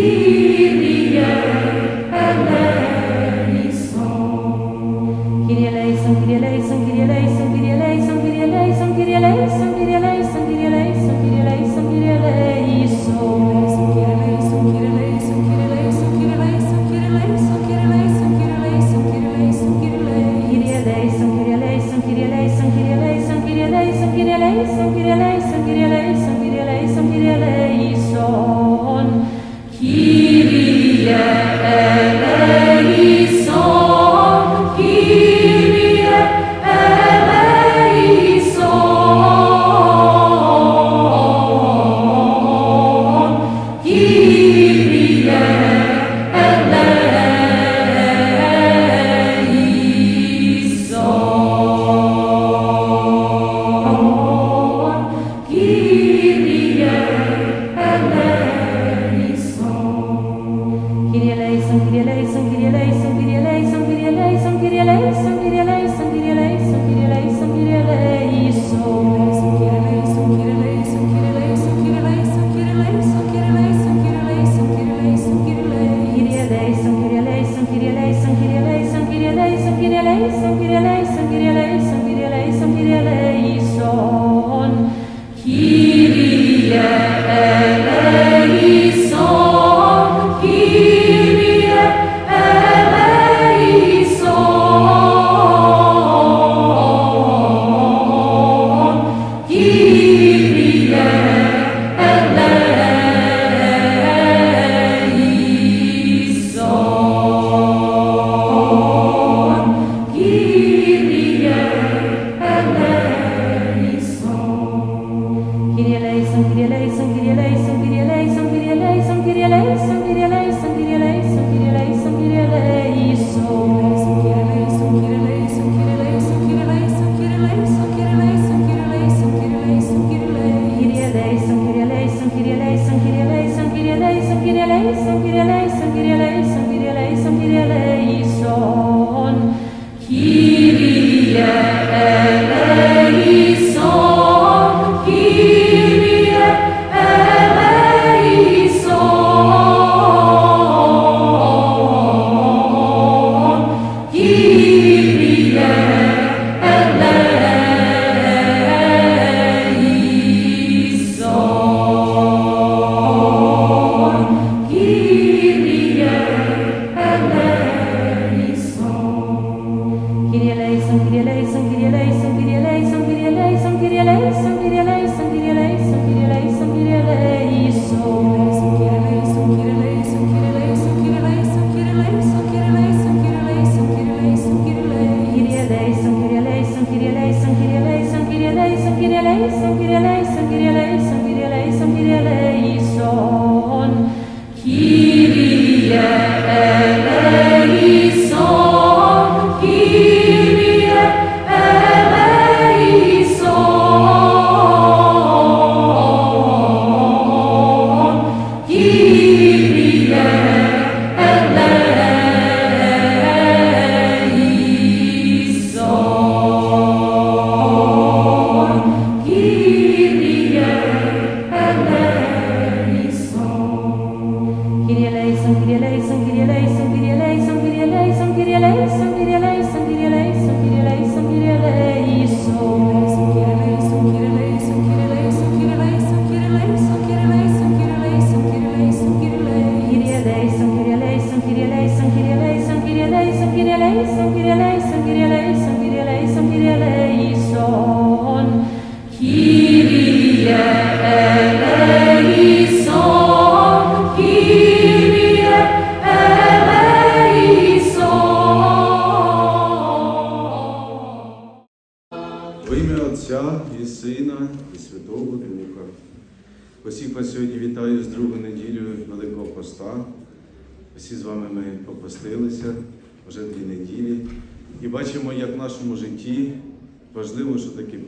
You.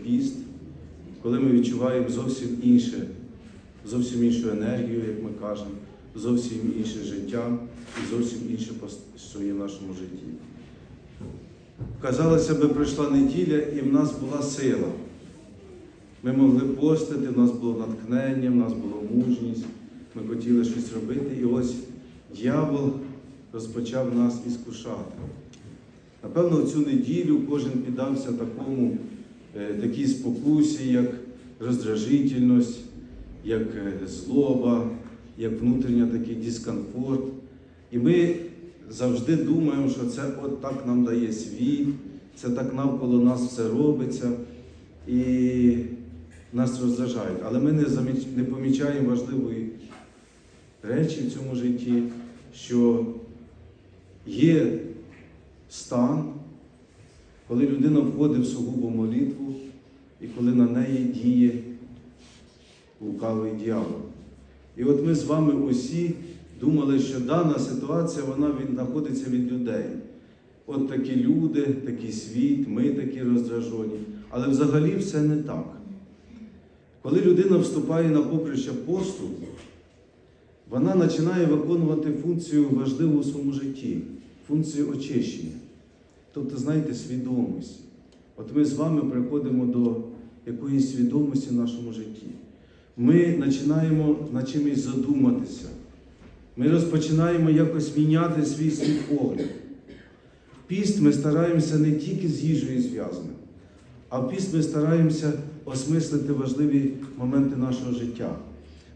піст, коли ми відчуваємо зовсім інше, зовсім іншу енергію, як ми кажемо, зовсім інше життя і зовсім інше що є в нашому житті. Казалося би, пройшла неділя і в нас була сила. Ми могли постити, в нас було натхнення, в нас була мужність, ми хотіли щось робити. І ось дьявол розпочав нас іскушати. Напевно, в цю неділю кожен піддався такому е, такій спокусі, як роздражительність, як е, злоба, як внутрішній такий дискомфорт. І ми завжди думаємо, що це от так нам дає світ, це так навколо нас все робиться. І нас роздражають. Але ми не, заміч... не помічаємо важливої речі в цьому житті, що є стан, коли людина входить в сугубу молитву і коли на неї діє лукавий дьявол. І от ми з вами усі думали, що дана ситуація вона знаходиться від людей. От такі люди, такий світ, ми такі роздражені. Але взагалі все не так. Коли людина вступає на поприще посту, вона починає виконувати функцію важливу у своєму житті, функцію очищення. Тобто, знаєте, свідомість. От ми з вами приходимо до якоїсь свідомості в нашому житті. Ми починаємо над чимось задуматися. Ми розпочинаємо якось міняти свій світогляд. В піст ми стараємося не тільки з їжею зв'язаним, а в піст ми стараємося осмислити важливі моменти нашого життя.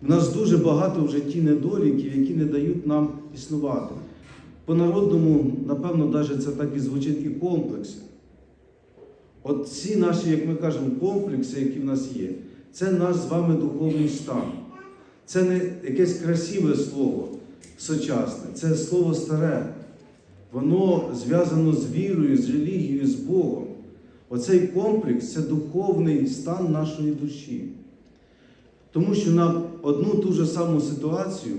У нас дуже багато в житті недоліків, які не дають нам існувати. По-народному, напевно, навіть це так і звучить і комплекси. От ці наші, як ми кажемо, комплекси, які в нас є, це наш з вами духовний стан. Це не якесь красиве слово сучасне, це слово старе. Воно зв'язано з вірою, з релігією, з Богом. Оцей комплекс це духовний стан нашої душі. Тому що на одну ту ж саму ситуацію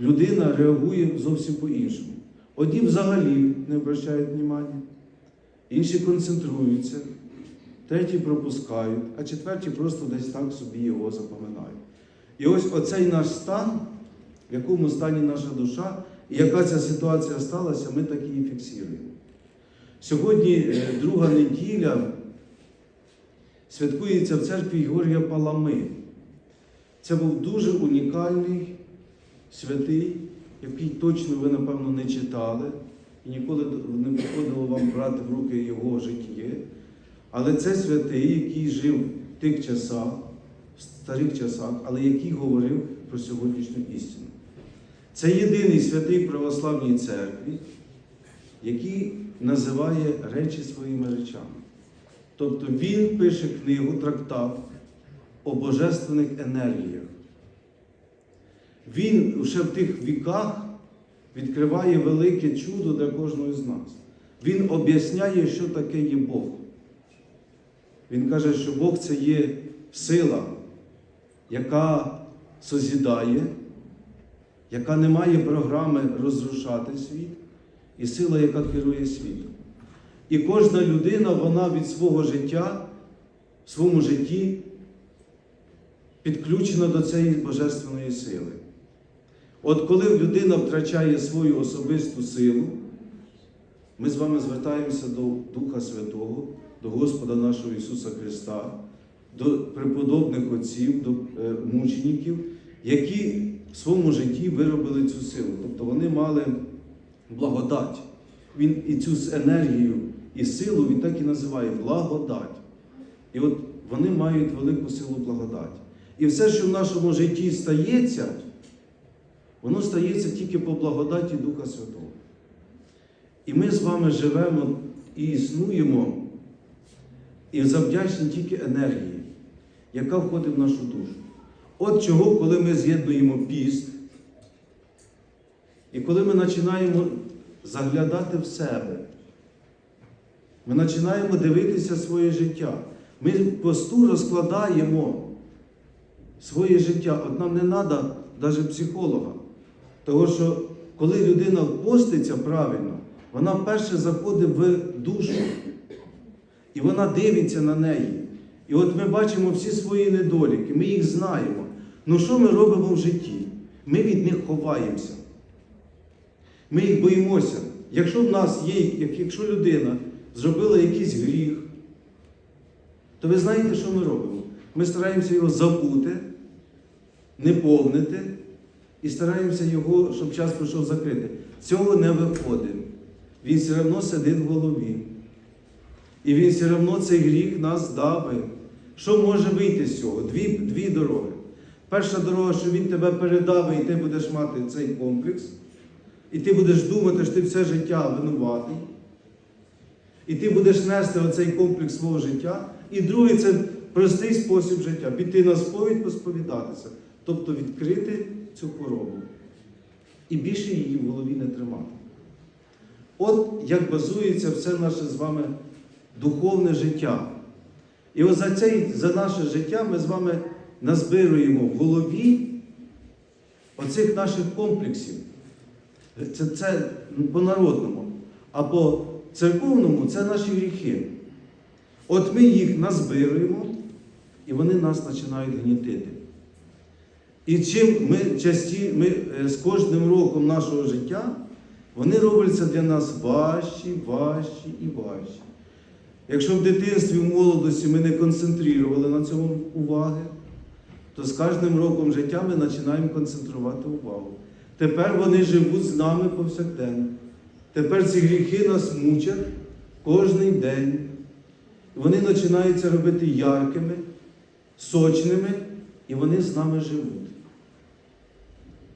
людина реагує зовсім по-іншому. Одні взагалі не обращають внимання, інші концентруються, треті пропускають, а четверті просто десь так собі його запоминають. І ось оцей наш стан, в якому стані наша душа, і яка ця ситуація сталася, ми так її фіксуємо. Сьогодні е, друга неділя святкується в церкві Георгія Палами. Це був дуже унікальний святий, який точно ви, напевно, не читали, і ніколи не приходило вам брати в руки його життя. Але це святий, який жив в тих часах, в старих часах, але який говорив про сьогоднішню істину. Це єдиний святий православній церкві, який називає речі своїми речами. Тобто він пише книгу, трактат о божественних енергіях. Він ще в тих віках відкриває велике чудо для кожного з нас. Він об'ясняє, що таке є Бог. Він каже, що Бог це є сила, яка созідає, яка не має програми розрушати світ, і сила, яка керує світом. І кожна людина, вона від свого життя, в своєму житті підключена до цієї божественної сили. От коли людина втрачає свою особисту силу, ми з вами звертаємося до Духа Святого, до Господа нашого Ісуса Христа, до преподобних отців, до е, мучеників, які в своєму житті виробили цю силу. Тобто вони мали благодать. Він і цю енергію і силу він так і називає благодать. І от вони мають велику силу благодаті. І все, що в нашому житті стається, воно стається тільки по благодаті Духа Святого. І ми з вами живемо і існуємо, і завдячні тільки енергії, яка входить в нашу душу. От чого, коли ми з'єднуємо піст, і коли ми починаємо заглядати в себе, ми починаємо дивитися своє життя. Ми посту розкладаємо своє життя. От нам не треба навіть психолога. Тому що коли людина поститься правильно, вона перше заходить в душу. І вона дивиться на неї. І от ми бачимо всі свої недоліки, ми їх знаємо. Ну що ми робимо в житті? Ми від них ховаємося. Ми їх боїмося. Якщо в нас є, якщо людина зробила якийсь гріх, то ви знаєте, що ми робимо? Ми стараємося його забути, не повнити і стараємося його, щоб час пройшов закрити. Цього не виходить. Він все одно сидить в голові. І він все одно цей гріх нас давить. Що може вийти з цього? Дві, дві дороги. Перша дорога, що він тебе передавить, і ти будеш мати цей комплекс. І ти будеш думати, що ти все життя винуватий. І ти будеш нести оцей комплекс свого життя. І другий це простий спосіб життя. Піти на сповідь, посповідатися. Тобто відкрити цю хворобу. І більше її в голові не тримати. От як базується все наше з вами духовне життя. І от за, цей, за наше життя ми з вами назбируємо в голові оцих наших комплексів. Це, це по-народному. А по церковному це наші гріхи. От ми їх назбируємо, і вони нас починають гнітити. І чим ми часті, ми е, з кожним роком нашого життя, вони робляться для нас важчі, важчі і важчі. Якщо в дитинстві, в молодості ми не концентрували на цьому уваги, то з кожним роком життя ми починаємо концентрувати увагу. Тепер вони живуть з нами повсякденно. Тепер ці гріхи нас мучать кожен день. Вони починаються робити яркими, сочними, і вони з нами живуть.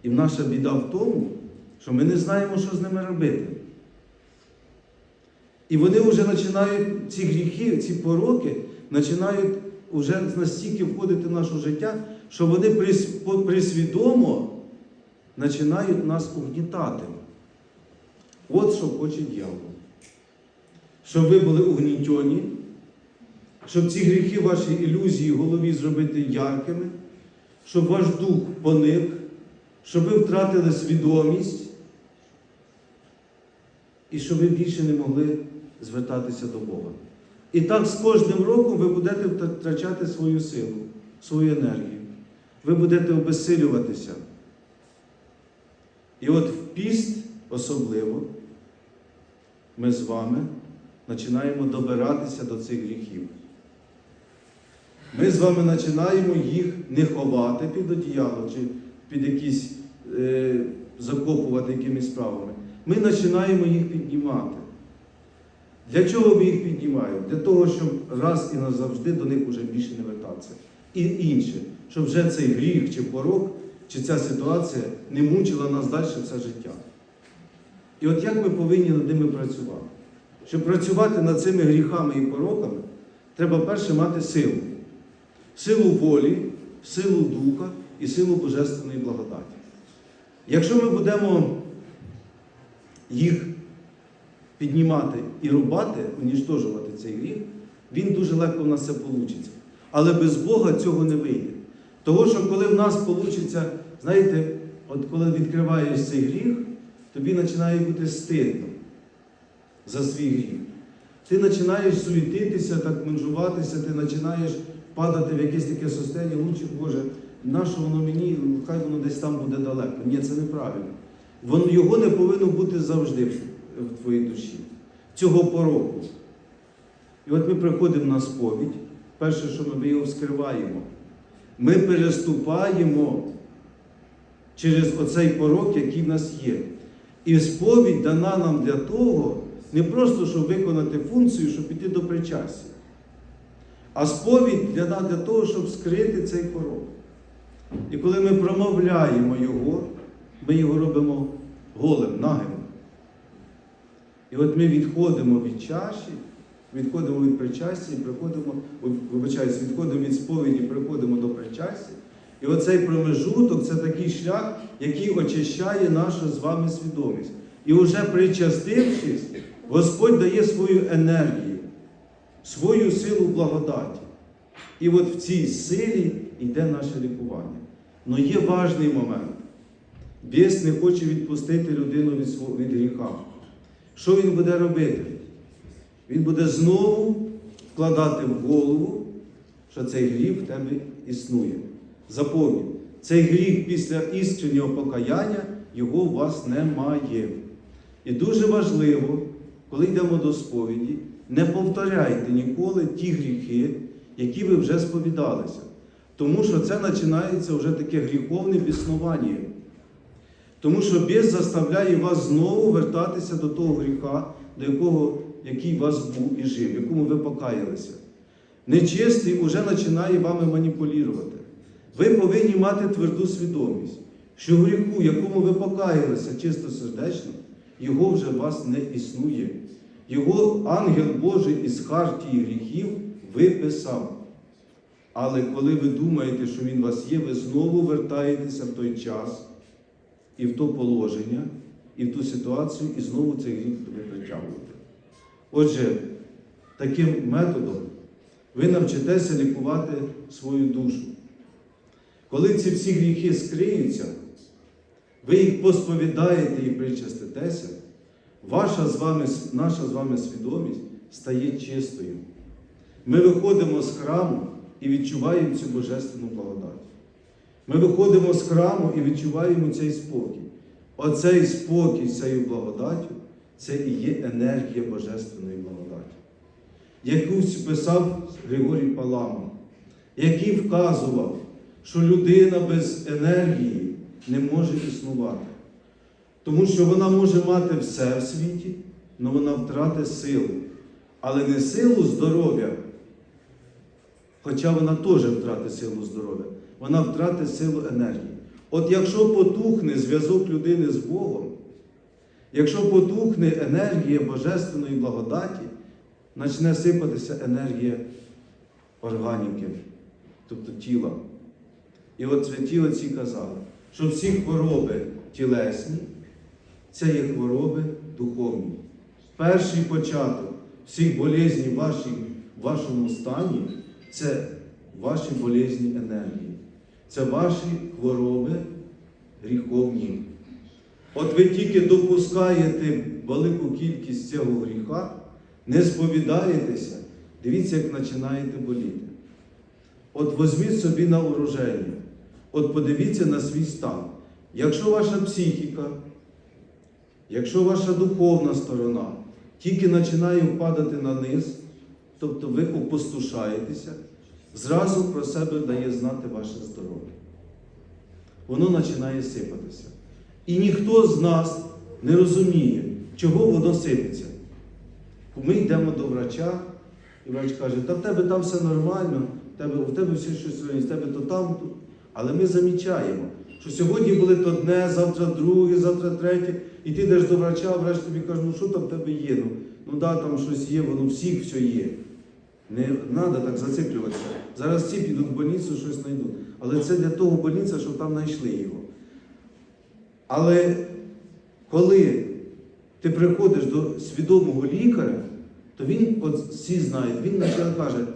І наша біда в тому, що ми не знаємо, що з ними робити. І вони вже починають, ці гріхи, ці пороки, починають вже настільки входити в наше життя, що вони присвідомо починають нас угнітати. От що хоче дьявол. Щоб ви були угнітені, щоб ці гріхи, ваші ілюзії в голові зробити яркими, щоб ваш дух поник, щоб ви втратили свідомість і щоб ви більше не могли звертатися до Бога. І так з кожним роком ви будете втрачати свою силу, свою енергію. Ви будете обезсилюватися. І от в піст особливо ми з вами починаємо добиратися до цих гріхів. Ми з вами починаємо їх не ховати під одіяло чи під якісь е, закопувати якимись справами. Ми починаємо їх піднімати. Для чого ми їх піднімаємо? Для того, щоб раз і назавжди до них вже більше не вертатися. І інше, щоб вже цей гріх чи порок, чи ця ситуація не мучила нас далі все життя. І от як ми повинні над ними працювати? Щоб працювати над цими гріхами і пороками, треба перше мати силу. Силу волі, силу духа і силу Божественної благодаті. Якщо ми будемо їх піднімати і рубати, уніштожувати цей гріх, він дуже легко в нас все вийде. Але без Бога цього не вийде. Того, що коли в нас вийде, знаєте, от коли відкриваєш цей гріх, тобі починає бути стидно за свій гріх. Ти починаєш суетитися, так менжуватися, ти починаєш падати в якесь таке состояння, лучше, Боже, нащо воно мені, хай воно десь там буде далеко. Ні, це неправильно. Воно, його не повинно бути завжди в, твоїй душі, цього пороку. І от ми приходимо на сповідь, перше, що ми його вскриваємо, ми переступаємо через оцей порок, який в нас є. І сповідь дана нам для того, не просто, щоб виконати функцію, щоб піти до причастя, а сповідь для, для того, щоб скрити цей порок. І коли ми промовляємо його, ми його робимо голим, нагим. І от ми відходимо від чаші, відходимо від причастя і приходимо, вибачаюсь, відходимо від сповіді, приходимо до причастя. І оцей промежуток це такий шлях, який очищає нашу з вами свідомість. І вже причастившись, Господь дає свою енергію, свою силу благодаті. І от в цій силі йде наше лікування. Але є важний момент. Біс не хоче відпустити людину від, гріха. Що він буде робити? Він буде знову вкладати в голову, що цей гріх в тебе існує. Запомніть, цей гріх після іскреннього покаяння, його у вас немає. І дуже важливо, коли йдемо до сповіді, не повторяйте ніколи ті гріхи, які ви вже сповідалися. Тому що це починається вже таке гріховне біснування. Тому що біс заставляє вас знову вертатися до того гріха, до якого, який вас був і жив, в якому ви покаялися. Нечистий уже починає вами маніпулювати. Ви повинні мати тверду свідомість, що гріху, якому ви покаялися чистосердечно, його вже у вас не існує. Його ангел Божий із хартії гріхів виписав. Але коли ви думаєте, що він у вас є, ви знову вертаєтеся в той час і в то положення, і в ту ситуацію, і знову цей гріх ви притягуєте. Отже, таким методом ви навчитеся лікувати свою душу. Коли ці всі гріхи скриються, ви їх посповідаєте і причаститеся, ваша з вами, наша з вами свідомість стає чистою. Ми виходимо з храму і відчуваємо цю божественну благодать. Ми виходимо з храму і відчуваємо цей спокій. Оцей спокій цією благодаттю це і є енергія божественної благодаті, яку писав Григорій Палама, який вказував, що людина без енергії не може існувати. Тому що вона може мати все в світі, але вона втратить силу. Але не силу здоров'я, хоча вона теж втратить силу здоров'я, вона втратить силу енергії. От якщо потухне зв'язок людини з Богом, якщо потухне енергія Божественної благодаті, почне сипатися енергія органіки, тобто тіла. І от святі отці казали, що всі хвороби тілесні це є хвороби духовні. Перший початок всіх болезней в в вашому стані це ваші болезні енергії. Це ваші хвороби гріховні. От ви тільки допускаєте велику кількість цього гріха, не сповідаєтеся, дивіться, як починаєте боліти. От візьміть собі на уроження, от подивіться на свій стан. Якщо ваша психіка, якщо ваша духовна сторона тільки починає впадати на низ, тобто ви опустошаєтеся, зразу про себе дає знати ваше здоров'я. Воно починає сипатися. І ніхто з нас не розуміє, чого воно сипеться. Ми йдемо до врача, і врач каже, та в тебе там все нормально, в тебе, в тебе все щось, в тебе то там, то. Але ми замічаємо, що сьогодні були то одне, завтра друге, завтра третє, і ти йдеш до врача, а врач тобі каже, ну що там в тебе є? Ну, ну да, там щось є, воно всіх все є. Не треба так зациклюватися. Зараз всі підуть в больницю, щось знайдуть. Але це для того больниця, щоб там знайшли його. Але коли ти приходиш до свідомого лікаря, то він, от всі знають, він почав каже,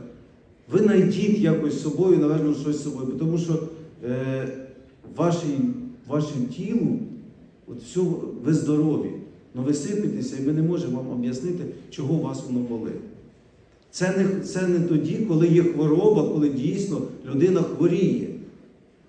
ви знайдіть якось з собою, напевно, щось з собою, тому що е, вашим тілу, от все, ви здорові, але ви сипетеся, і ми не можемо вам об'яснити, чого у вас воно болить. Це не, це не тоді, коли є хвороба, коли дійсно людина хворіє.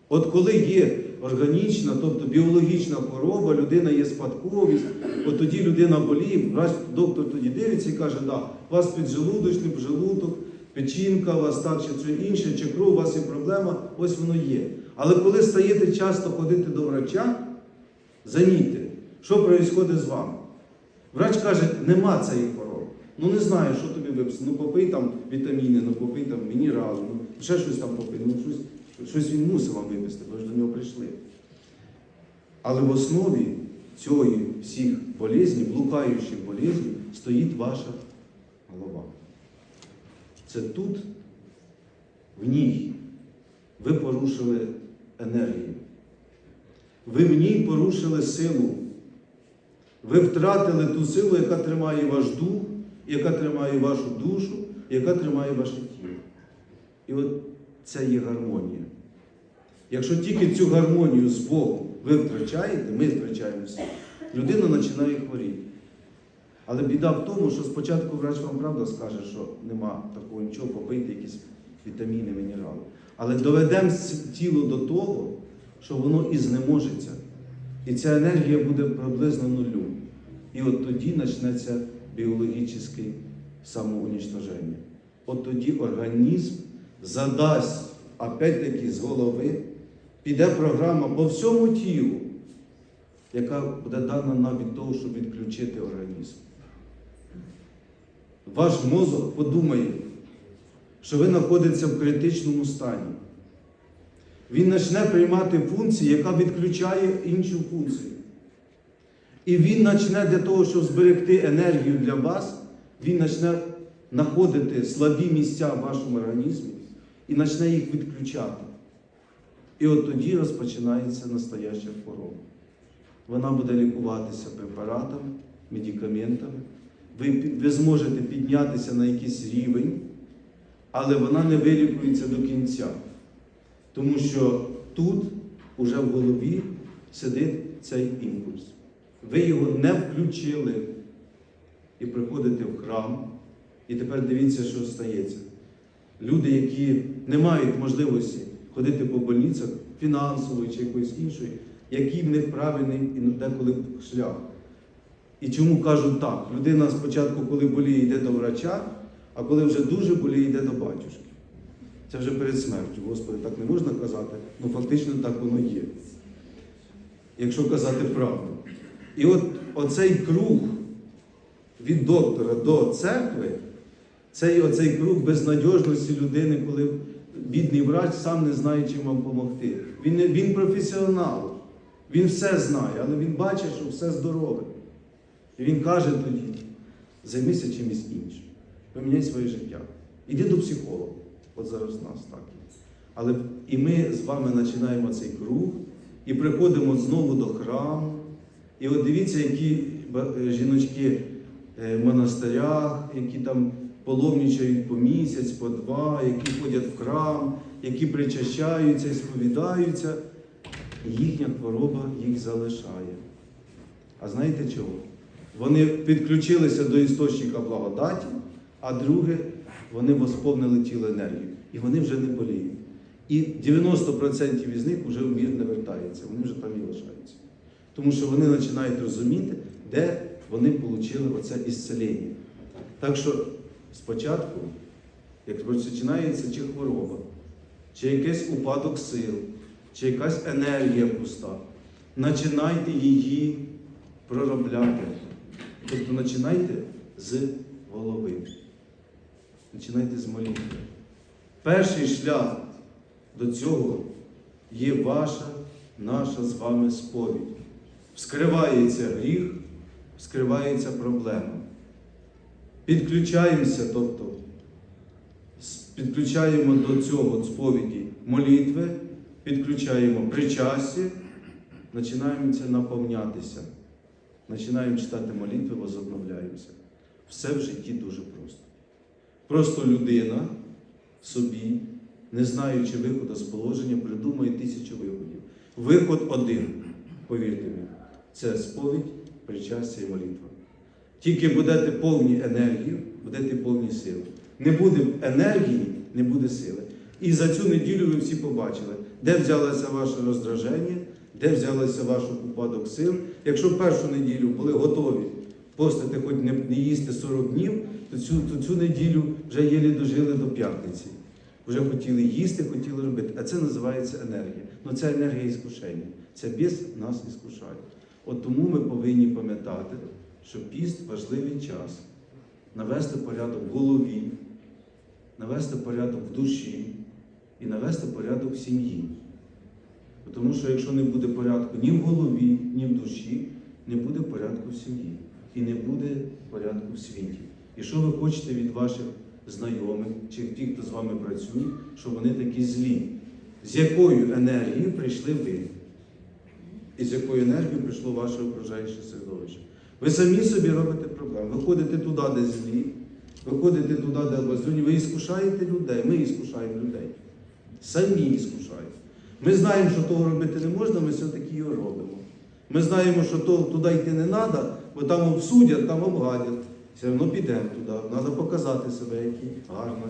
От коли є органічна, тобто біологічна хвороба, людина є спадковість, от тоді людина боліє, врач, доктор тоді дивиться і каже, да, у вас піджелудочний, желудок, печінка, у вас так чи це інше, чи кров, у вас є проблема, ось воно є. Але коли стаєте часто ходити до врача, замітьте, що відбувається з вами. Врач каже, нема цієї хвороби. Ну не знаю, що тобі виписати. Ну попий там вітаміни, ну попий там мінерали, ну ще щось там попий, ну щось, щось він мусив вам виписати, ви ж до нього прийшли. Але в основі цієї всіх болезней, блукаючих болезней, стоїть ваша голова. Це тут, в ній, ви порушили енергію. Ви в ній порушили силу. Ви втратили ту силу, яка тримає ваш дух, яка тримає вашу душу, яка тримає ваше тіло. І от це є гармонія. Якщо тільки цю гармонію з Богом ви втрачаєте, ми втрачаємо всі, людина починає хворіти. Але біда в тому, що спочатку врач вам правда скаже, що нема такого нічого, попийте якісь вітаміни, мінерали. Але доведемо тіло до того, що воно і знеможеться. І ця енергія буде приблизно нулю. І от тоді почнеться біологічне самоунічтоження. От тоді організм задасть, опять-таки, з голови, піде програма по всьому тілу. яка буде дана нам від того, щоб відключити організм. Ваш мозок подумає, що ви знаходитеся в критичному стані. Він почне приймати функцію, яка відключає іншу функцію. І він почне для того, щоб зберегти енергію для вас, він почне знаходити слабі місця в вашому організмі і почне їх відключати. І от тоді розпочинається настояща хвороба. Вона буде лікуватися препаратами, медикаментами. Ви, ви зможете піднятися на якийсь рівень, але вона не вилікується до кінця. Тому що тут, уже в голові, сидить цей імпульс. Ви його не включили і приходите в храм, і тепер дивіться, що стається. Люди, які не мають можливості ходити по больницях фінансової чи якоїсь іншої, який в них правильний і деколи шлях. І чому кажуть так? Людина спочатку, коли боліє, йде до врача, а коли вже дуже боліє, йде до батюшки. Це вже перед смертю. Господи, так не можна казати, ну фактично так воно є. Якщо казати правду. І от оцей круг від доктора до церкви, цей оцей круг безнадіжності людини, коли бідний врач сам не знає, чим вам допомогти. Він, він професіонал, він все знає, але він бачить, що все здорове. І він каже тоді: займися чимось іншим, поміняй своє життя. Іди до психолога. От зараз в нас так. Але і ми з вами починаємо цей круг і приходимо знову до храму. І от дивіться, які е, жіночки е, в монастирях, які там паломничають по місяць, по два, які ходять в храм, які причащаються і сповідаються, їхня хвороба їх залишає. А знаєте чого? Вони підключилися до істочника благодаті, а друге, вони восповнили тіло енергію. І вони вже не боліють. І 90% із них вже в мір не вертається, вони вже там і лишаються. Тому що вони починають розуміти, де вони отримали оце ісцелення. Так що спочатку, як починається чи хвороба, чи якийсь упадок сил, чи якась енергія пуста, починайте її проробляти. Тобто починайте з голови. Починайте з молитви. Перший шлях до цього є ваша, наша з вами сповідь. Вскривається гріх, вскривається проблема. Підключаємося, тобто підключаємо до цього сповіді молитви, підключаємо причастя, починаємо це наповнятися. Починаємо читати молитви, возобновляємося. Все в житті дуже просто. Просто людина собі, не знаючи виходу з положення, придумує тисячу виходів. Виход один, повірте мені, це сповідь, причастя і молитва. Тільки будете повні енергії, будете повні сили. Не буде енергії, не буде сили. І за цю неділю ви всі побачили, де взялося ваше роздраження, де взялося ваш упадок сил. Якщо першу неділю були готові постити, хоч не їсти 40 днів, то цю, то цю неділю вже єлі дожили до п'ятниці. Вже хотіли їсти, хотіли робити. А це називається енергія. Ну це енергія іскушення. Це біс нас іскушає. От тому ми повинні пам'ятати, що піст важливий час. Навести порядок в голові, навести порядок в душі і навести порядок в сім'ї. Тому що якщо не буде порядку ні в голові, ні в душі, не буде порядку в сім'ї і не буде порядку в світі. І що ви хочете від ваших знайомих чи тих, хто з вами працює, що вони такі злі? З якою енергією прийшли ви? І з якою енергією прийшло ваше окружаюче середовище? Ви самі собі робите проблеми. Ви ходите туди, де злі, ви ходите туди, де образуні, ви іскушаєте людей, ми іскушаємо людей. Самі іскушаємо. Ми знаємо, що того робити не можна, ми все-таки його робимо. Ми знаємо, що то, туди йти не треба, бо там обсудять, там обгадять. Все одно підемо туди. Треба показати себе, які гарно,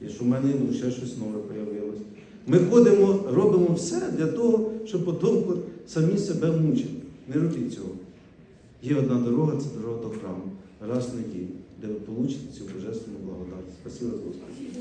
чи що в мене ну, ще щось нове з'явилось. Ми ходимо, робимо все для того, щоб потім самі себе мучити. Не робіть цього. Є одна дорога, це дорога до храму. Раз в неділю, де ви получите цю божественну благодать. Спасибо, Господи.